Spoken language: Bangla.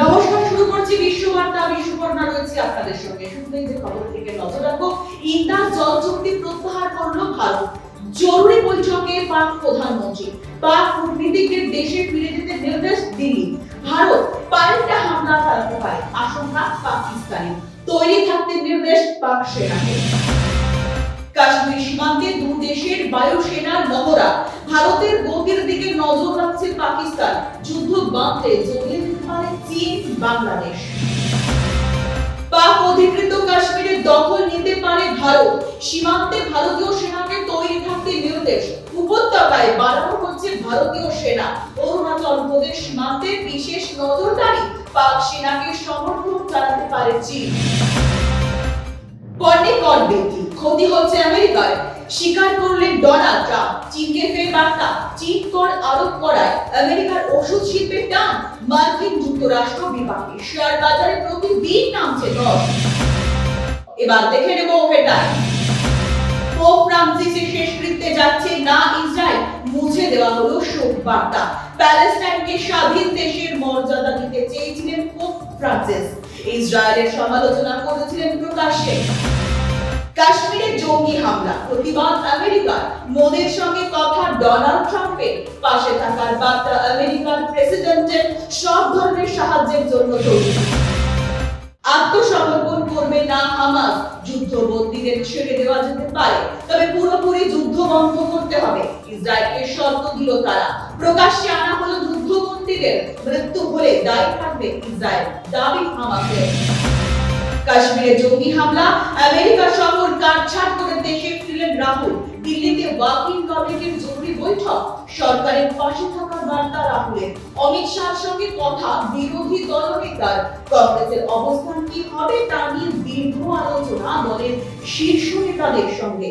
নমস্কার, শুরু করছি বিশ্ববার্তা, বিশ্বকর্মা রয়েছে আপনাদের সঙ্গে। শুরুতেই যে খবর থেকে নজর রাখব, ইন্দার জল চুক্তি প্রত্যাহার করল ভারত। জরুরি বৈঠকে পাক প্রধানমন্ত্রী, পাক কূটনীতিকদের দেশে ফিরে যেতে নির্দেশ দিল্লি ভারত পাল্টা হামলা চালাতে পারে, আশঙ্কা পাকিস্তানি। তৈরি থাকতে নির্দেশ পাক সেনাকে। কাশ্মীর সীমান্তে দু দেশের বায়ুসেনার মহড়া ভারতের গতির দিকে নজর রাখছে পাকিস্তান। যুদ্ধ বাঁধতে জড়িয়ে যেতে চীন, বাংলাদেশ। পাক অধিকৃত কাশ্মীরের দখল নিতে পারে ভারত। সীমান্তে ভারতীয় সেনাকে তৈরি থাকতে নির্দেশ। উপত্যকায় বাড়ানো হচ্ছে ভারতীয় সেনা। অরুণাচল প্রদেশ সীমান্তে বিশেষ নজরদারি পাক সেনাকে সমর্থন চালাতে পারে চীন। পণ্যে কর ক্ষতি হচ্ছে আমেরিকার স্বীকার করলেন ডোনাল্ড ট্রাম্প, চীনকে বার্তা চীন কর আরোপ করায় আমেরিকার ওষুধ শিল্পের টান মার্কিন যুক্তরাষ্ট্র বিপাকে। শেয়ার বাজারে প্রতিদিন নামছে দর। এবার দেখে নেব হেডলাইন পোপ ফ্রান্সিসের যাচ্ছে না ইসরায়েল, মুছে দেওয়া হলো শোক বার্তা। প্যালেস্টাইনকে স্বাধীন দেশের মর্যাদা দিতে চেয়েছিলেন পোপ ফ্রান্সিস। ইসরায়েলের সমালোচনা করেছিলেন প্রকাশ্যে। কাশ্মীরে জঙ্গি হামলা, প্রতিবাদ আমেরিকার। মোদের সঙ্গে কথা, ডোনাল্ড ট্রাম্পের পাশে থাকার বার্তা আমেরিকার প্রেসিডেন্টের সব ধরনের সাহায্যের জন্য তৈরি। আত্মসমর্পণ করবে না হামাস, যুদ্ধবন্দীদের ছেড়ে দেওয়া যেতে পারে, তবে পুরোপুরি যুদ্ধ বন্ধ করতে হবে। ইসরায়েলকে শর্ত দিল তারা। প্রকাশ্যে আনা হলো যুদ্ধবন্দীদের, মৃত্যু হলে দায়ী থাকবে ইসরায়েল, দাবি হামাসের। কাশ্মীরে জঙ্গি হামলা, আমেরিকা শহর কাটছাট করে দেশে ফিরলেন রাহুল। দিল্লিতে ওয়াকিং কমিটির জরুরি বৈঠক। সরকারের পাশে থাকার বার্তা রাহুলের। অমিত শাহর সঙ্গে কথা বিরোধী দলনেতার। কংগ্রেসের অবস্থান কি হবে তা নিয়ে দীর্ঘ আলোচনা দলের শীর্ষ নেতাদের সঙ্গে।